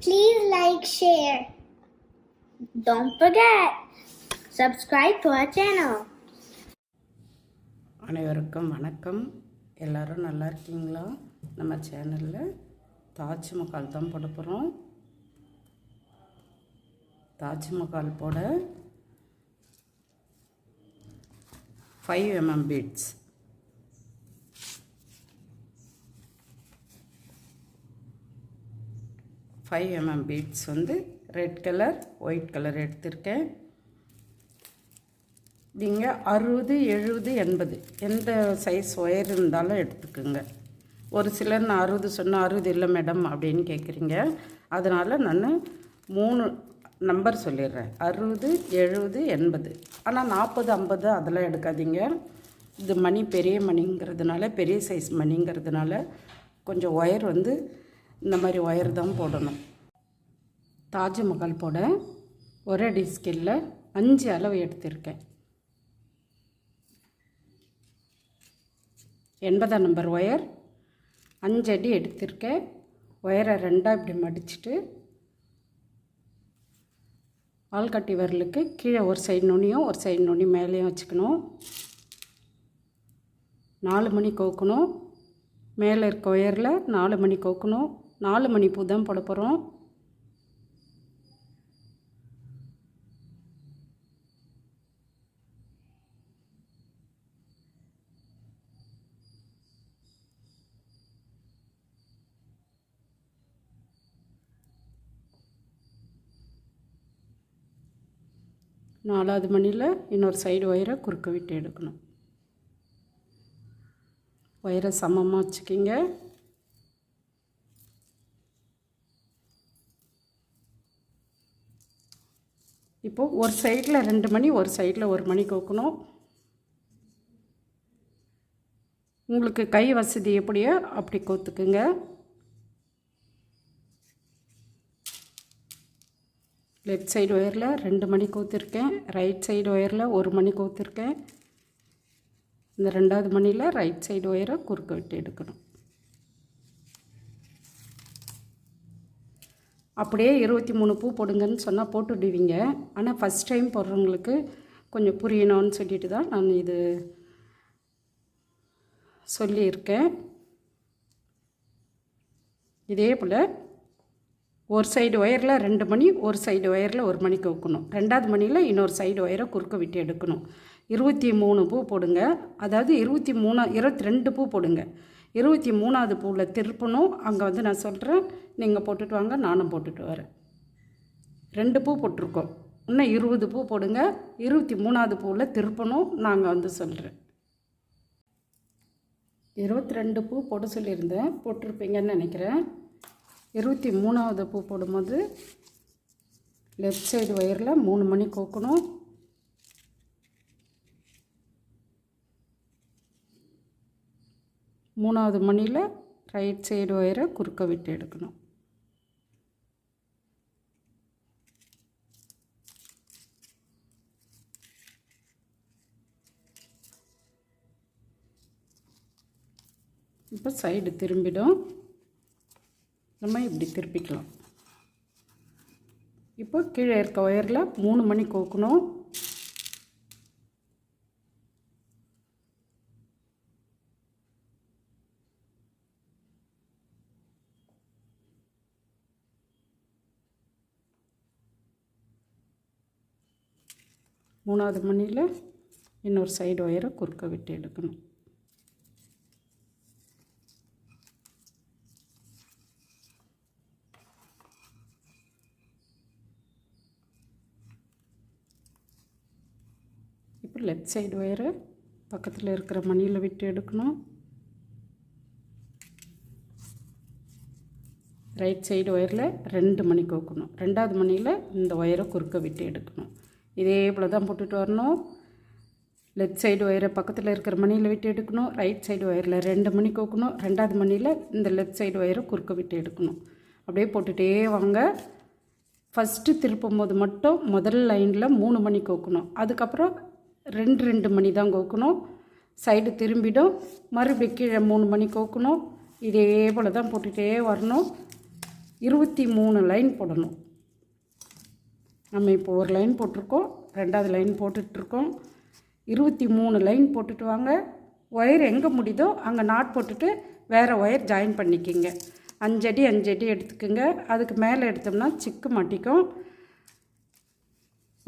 Please like, share. Don't forget, subscribe to our channel. அனைவருக்கும் வணக்கம் எல்லாரும் நல்லா இருக்கீங்களா நம்ம சேனலில் தாஜ்மஹால் தான் போட போகிறோம் தாஜ்மஹால் போட five mm beads five mm beads வந்து ரெட் கலர் ஒயிட் கலர் எடுத்திருக்கேன். நீங்கள் அறுபது எழுபது எண்பது எந்த சைஸ் ஒயர் இருந்தாலும் எடுத்துக்கோங்க. ஒரு சிலர் நான் அறுபது சொன்னால் அறுபது இல்லை மேடம் அப்படின்னு கேட்குறீங்க அதனால் நான் மூணு நம்பர் சொல்லிடுறேன். அறுபது எழுபது எண்பது. ஆனால் நாற்பது ஐம்பது அதெல்லாம் எடுக்காதீங்க. இது மணி பெரிய மணிங்கிறதுனால பெரிய சைஸ் மணிங்கிறதுனால கொஞ்சம் ஒயர் வந்து இந்த மாதிரி ஒயர் தான் போடணும். தாஜ்மஹால் போட ஒரே அடி ஸ்கில்ல அஞ்சு அளவு எடுத்திருக்கேன். எண்பதாம் நம்பர் ஒயர். அஞ்சு அடி எடுத்திருக்கேன். ஒயரை ரெண்டாக இப்படி மடிச்சுட்டு ஆள்கட்டி விரலுக்கு கீழே ஒரு சைடு நுனியும் ஒரு சைடு நுனி மேலேயும் வச்சுக்கணும். நாலு மணி கோக்கணும். மேலே இருக்க ஒயரில் நாலு மணி கோக்கணும். நாலு மணி பூ தான் போட போகிறோம் நாலாவது மணியில் இன்னொரு சைடு ஒயரை குறுக்க விட்டு எடுக்கணும். ஒயரை சமமாக வச்சுக்கிங்க. இப்போது ஒரு சைடில் ரெண்டு மணி ஒரு சைடில் ஒரு மணி கோக்கணும். உங்களுக்கு கை வசதி எப்படியோ அப்படி கோத்துக்குங்க. லெஃப்ட் சைடு ஒயரில் ரெண்டு மணி கோத்திருக்கேன். ரைட் சைடு ஒயரில் ஒரு மணி கோத்திருக்கேன். இந்த ரெண்டாவது மணியில் ரைட் சைடு ஒயரை குறுக்க விட்டு எடுக்கணும். அப்படியே இருபத்தி மூணு பூ போடுங்கன்னு சொன்னால் போட்டுடுவீங்க. ஆனால் ஃபஸ்ட் டைம் போடுறவங்களுக்கு கொஞ்சம் புரியணும்னு சொல்லிட்டு தான் நான் இது சொல்லியிருக்கேன். இதே போல் ஒரு சைடு ஒயரில் ரெண்டு மணி ஒரு சைடு ஒயரில் ஒரு மணிக்கு வைக்கணும். ரெண்டாவது மணியில் இன்னொரு சைடு ஒயரை குறுக்க விட்டு எடுக்கணும். இருபத்தி மூணு பூ போடுங்க. அதாவது இருபத்தி மூணா இருபத்தி ரெண்டு பூ போடுங்க. இருபத்தி மூணாவது பூவில் திருப்பணும். அங்கே வந்து நான் சொல்கிறேன் நீங்கள் போட்டுட்டு வாங்க நானும் போட்டுட்டு வரேன். ரெண்டு பூ போட்டிருக்கோம். இன்னும் இருபது பூ போடுங்க. இருபத்தி மூணாவது பூவில் திருப்பணும் நாங்கள் வந்து சொல்கிறேன் இருபத்தி ரெண்டு பூ போட சொல்லியிருந்தேன். போட்டிருப்பீங்கன்னு நினைக்கிறேன். இருபத்தி மூணாவது பூ போடும்போது லெஃப்ட் சைடு ஒயரில் மூணு மணி கோக்கணும். மூணாவது மணியில் ரைட் சைடு ஒயரை குறுக்க விட்டு எடுக்கணும். இப்போ சைடு திரும்பிடும். நம்ம இப்படி திருப்பிக்கலாம். இப்போ கீழே இருக்க ஒயரில் மூணு மணி கோக்கணும். மூணாவது மணியில் இன்னொரு சைடு ஒயரை குறுக்க விட்டு எடுக்கணும். இப்போ லெஃப்ட் சைடு ஒயரை பக்கத்தில் இருக்கிற மணியில் விட்டு எடுக்கணும். ரைட் சைடு ஒயரில் ரெண்டு மணி கோக்கணும். ரெண்டாவது மணியில் இந்த ஒயரை குறுக்க விட்டு எடுக்கணும். இதே போல் தான் போட்டுட்டு வரணும். லெஃப்ட் சைடு ஒயரை பக்கத்தில் இருக்கிற மணியில் விட்டு எடுக்கணும். ரைட் சைடு ஒயரில் ரெண்டு மணி கோக்கணும். ரெண்டாவது மணியில் இந்த லெஃப்ட் சைடு ஒயரை குறுக்க விட்டு எடுக்கணும். அப்படியே போட்டுகிட்டே வாங்க. ஃபஸ்ட்டு திருப்பும் போது மட்டும் முதல் லைனில் மூணு மணி கோக்கணும். அதுக்கப்புறம் ரெண்டு ரெண்டு மணி தான் கோக்கணும். சைடு திரும்பிடும். மறுபடியும் கீழே மூணு மணி கோக்கணும். இதே போல் தான் போட்டுகிட்டே வரணும். இருபத்தி மூணு லைன் போடணும். நம்ம இப்போ ஒரு லைன் போட்டிருக்கோம். ரெண்டாவது லைன் போட்டுட்ருக்கோம். இருபத்தி மூணு லைன் போட்டுட்டு வாங்க. ஒயர் எங்கே முடியுதோ அங்கே நாட் போட்டுட்டு வேறு ஒயர் ஜாயின் பண்ணிக்கிங்க. அஞ்சடி அஞ்சடி எடுத்துக்கோங்க. அதுக்கு மேலே எடுத்தோம்னா சிக்கு மாட்டிக்கும்.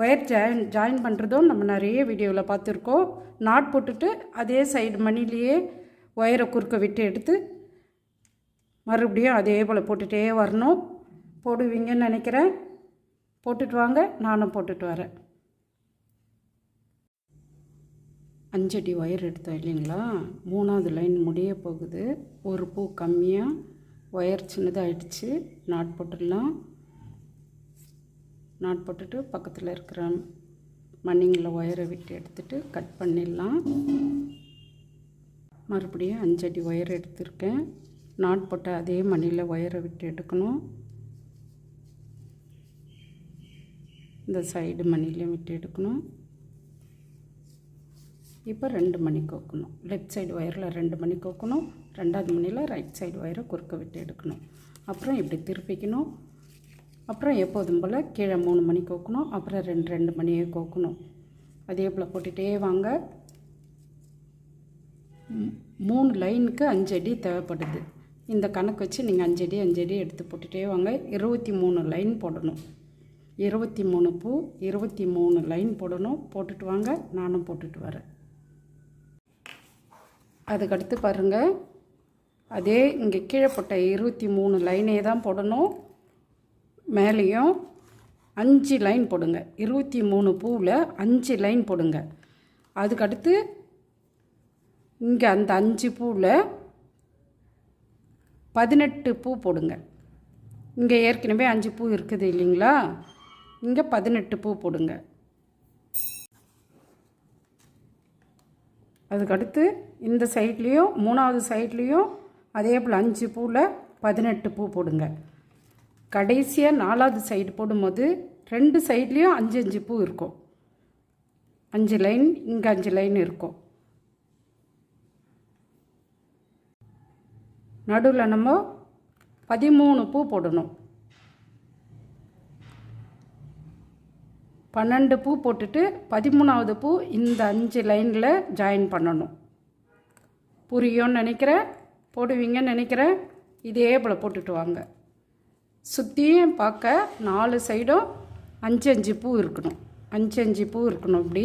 ஒயர் ஜாயின் ஜாயின் பண்ணுறதும் நம்ம நிறைய வீடியோவில் பார்த்துருக்கோம். நாட் போட்டுட்டு அதே சைடு மணிலேயே ஒயரை குறுக்க விட்டு எடுத்து மறுபடியும் அதே போல் போட்டுகிட்டே வரணும். போடுவீங்கன்னு நினைக்கிறேன். போட்டுட்டு வாங்க நானும் போட்டுட்டு வரேன். அஞ்சடி ஒயர் எடுத்தோம் இல்லைங்களா? மூணாவது லைன் முடிய போகுது. ஒரு பூ கம்மியாக ஒயர் சின்னதாகிடுச்சு நாட் போட்டுடலாம். நாட் போட்டுட்டு பக்கத்தில் இருக்கிற மண்ணிங்கில் ஒயரை விட்டு எடுத்துட்டு கட் பண்ணிடலாம். மறுபடியும் அஞ்சடி ஒயர் எடுத்திருக்கேன். நாட் போட்ட அதே மணியில் ஒயரை விட்டு எடுக்கணும். இந்த சைடு மணிலையும் விட்டு எடுக்கணும். இப்போ ரெண்டு மணி கோக்கணும். லெஃப்ட் சைடு ஒயரில் ரெண்டு மணி கோக்கணும். ரெண்டாவது மணியில் ரைட் சைடு ஒயரை குறுக்க விட்டு எடுக்கணும். அப்புறம் இப்படி திருப்பிக்கணும். அப்புறம் எப்போதும் போல் கீழே மூணு மணி கோக்கணும் அப்புறம் ரெண்டு ரெண்டு மணியை கோக்கணும். அதே போல் போட்டுகிட்டே வாங்க. மூணு லைனுக்கு அஞ்சு அடி தேவைப்படுது. இந்த கணக்கு வச்சு நீங்கள் அஞ்சு அடி அஞ்சு அடி எடுத்து போட்டுகிட்டே வாங்க. இருபத்தி மூணு லைன் போடணும். இருபத்தி மூணு பூ இருபத்தி மூணு லைன் போடணும். போட்டுட்டு வாங்க. நானும் போட்டுட்டு வரேன். அதுக்கடுத்து பாருங்கள் அதே இங்கே கீழே போட்ட இருபத்தி மூணு லைனே தான் போடணும். மேலேயும் அஞ்சு லைன் போடுங்க. இருபத்தி மூணு பூவில் அஞ்சு லைன் போடுங்க. அதுக்கடுத்து இங்கே அந்த அஞ்சு பூவில் பதினெட்டு பூ போடுங்க. இங்கே ஏற்கனவே அஞ்சு பூ இருக்குது இல்லைங்களா? இங்கே பதினெட்டு பூ போடுங்க. அதுக்கடுத்து இந்த சைட்லேயும் மூணாவது சைட்லேயும் அதே போல் அஞ்சு பூவில் பதினெட்டு பூ போடுங்க. கடைசியாக நாலாவது சைடு போடும்போது ரெண்டு சைட்லேயும் அஞ்சு அஞ்சு பூ இருக்கும். அஞ்சு லைன் இங்கே அஞ்சு லைன் இருக்கும். நடுவில் நம்ம பதிமூணு பூ போடணும். பன்னெண்டு பூ போட்டுட்டு பதிமூணாவது பூ இந்த அஞ்சு லைனில் ஜாயின் பண்ணணும். புரியும்னு நினைக்கிறேன்? போடுவீங்கன்னு நினைக்கிறேன்? இதே போல் போட்டுட்டு வாங்க. சுற்றியும் பார்க்க நாலு சைடும் அஞ்சு அஞ்சு பூ இருக்கணும். அஞ்சு அஞ்சு பூ இருக்கணும் இப்படி.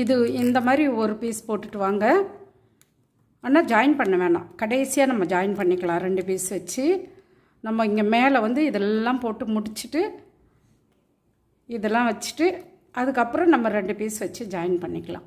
இது இந்த மாதிரி ஒரு பீஸ் போட்டுட்டு வாங்க. ஆனால் ஜாயின் பண்ண வேணாம். கடைசியாக நம்ம ஜாயின் பண்ணிக்கலாம். ரெண்டு பீஸ் வச்சு. நம்ம இங்கே மேலே வந்து இதெல்லாம் போட்டு முடிச்சுட்டு இதெல்லாம் வச்சுட்டு அதுக்கப்புறம் நம்ம ரெண்டு பீஸ் வச்சு ஜாயின் பண்ணிக்கலாம்.